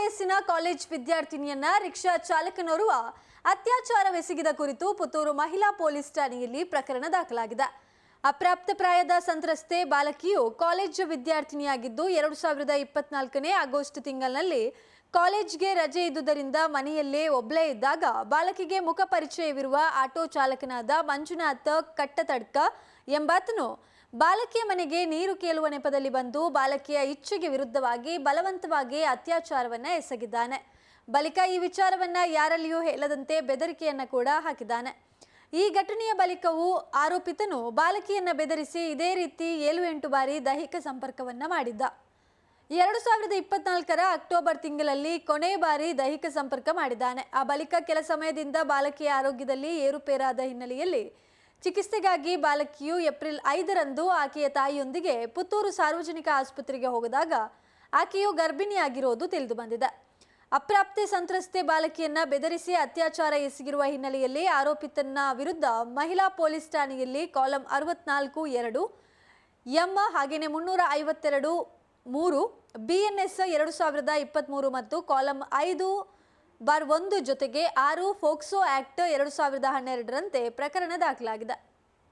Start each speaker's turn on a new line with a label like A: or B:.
A: ವಯಸ್ಸಿನ college ವಿದ್ಯಾರ್ಥಿನಿಯನ್ನ rickshaw ಚಾಲಕನೋರ್ವ ಅತ್ಯಾಚಾರವೆಸಗಿದ ಕುರಿತು ಪುತ್ತೂರು ಮಹಿಳಾ ಪೊಲೀಸ್ ಠಾಣೆಯಲ್ಲಿ ಪ್ರಕರಣ ದಾಖಲಾಗಿದೆ. ಅಪ್ರಾಪ್ತ ಪ್ರಾಯದ ಸಂತ್ರಸ್ತೆ ಬಾಲಕಿಯು ಕಾಲೇಜು ವಿದ್ಯಾರ್ಥಿನಿಯಾಗಿದ್ದು ಎರಡು ಸಾವಿರದ ಇಪ್ಪತ್ನಾಲ್ಕನೇ ಆಗಸ್ಟ್ ತಿಂಗಳಿನಲ್ಲಿ ಕಾಲೇಜ್ಗೆ ರಜೆ ಇದ್ದುದರಿಂದ ಮನೆಯಲ್ಲೇ ಒಬ್ಳೇ ಇದ್ದಾಗ ಬಾಲಕಿಗೆ ಮುಖ ಪರಿಚಯವಿರುವ ಆಟೋ ಚಾಲಕನಾದ ಮಂಜುನಾಥ ಕಟ್ಟತಡ್ಕ ಎಂಬಾತನು. ಬಾಲಕಿಯ ಮನೆಗೆ ನೀರು ಕೇಳುವ ನೆಪದಲ್ಲಿ ಬಂದು ಬಾಲಕಿಯ ಇಚ್ಛೆಗೆ ವಿರುದ್ಧವಾಗಿ ಬಲವಂತವಾಗಿ ಅತ್ಯಾಚಾರವನ್ನ ಎಸಗಿದ್ದಾನೆ. ಬಳಿಕ ಈ ವಿಚಾರವನ್ನ ಯಾರಲ್ಲಿಯೂ ಹೇಳದಂತೆ ಬೆದರಿಕೆಯನ್ನ ಕೂಡ ಹಾಕಿದ್ದಾನೆ. ಈ ಘಟನೆಯ ಬಳಿಕವೂ ಆರೋಪಿತನು ಬಾಲಕಿಯನ್ನ ಬೆದರಿಸಿ ಇದೇ ರೀತಿ ಏಳು ಎಂಟು ಬಾರಿ ದೈಹಿಕ ಸಂಪರ್ಕವನ್ನ ಮಾಡಿದ್ದ. ಎರಡು ಸಾವಿರದ ಇಪ್ಪತ್ನಾಲ್ಕರ ಅಕ್ಟೋಬರ್ ತಿಂಗಳಲ್ಲಿ ಕೊನೆ ಬಾರಿ ದೈಹಿಕ ಸಂಪರ್ಕ ಮಾಡಿದ್ದಾನೆ. ಆ ಬಳಿಕ ಕೆಲ ಸಮಯದಿಂದ ಬಾಲಕಿಯ ಆರೋಗ್ಯದಲ್ಲಿ ಏರುಪೇರಾದ ಹಿನ್ನೆಲೆಯಲ್ಲಿ ಚಿಕಿತ್ಸೆಗಾಗಿ ಬಾಲಕಿಯು ಏಪ್ರಿಲ್ ಐದರಂದು ಆಕೆಯ ತಾಯಿಯೊಂದಿಗೆ ಪುತ್ತೂರು ಸಾರ್ವಜನಿಕ ಆಸ್ಪತ್ರೆಗೆ ಹೋಗದಾಗ ಆಕೆಯು ಗರ್ಭಿಣಿಯಾಗಿರುವುದು ತಿಳಿದು ಬಂದಿದೆ. ಅಪ್ರಾಪ್ತೆ ಸಂತ್ರಸ್ತೆ ಬಾಲಕಿಯನ್ನ ಬೆದರಿಸಿ ಅತ್ಯಾಚಾರ ಎಸಗಿರುವ ಹಿನ್ನೆಲೆಯಲ್ಲಿ ಆರೋಪಿತನ ವಿರುದ್ಧ ಮಹಿಳಾ ಪೊಲೀಸ್ ಠಾಣೆಯಲ್ಲಿ ಕಾಲಂ ಅರವತ್ನಾಲ್ಕು, ಎರಡು, ಎಂ ಹಾಗೆಯೇ ಮುನ್ನೂರ ಐವತ್ತೆರಡು, ಮೂರು, ಬಿಎನ್ಎಸ್ ಎರಡು ಸಾವಿರದ ಇಪ್ಪತ್ತ್ಮೂರು ಮತ್ತು ಕಾಲಂ ಐದು ಬಾರ್ ಒಂದು ಜೊತೆಗೆ ಆರು ಫೋಕ್ಸೋ ಆ್ಯಕ್ಟ್ ಎರಡು ಸಾವಿರದ ಹನ್ನೆರಡರಂತೆ ಪ್ರಕರಣ ದಾಖಲಾಗಿದೆ.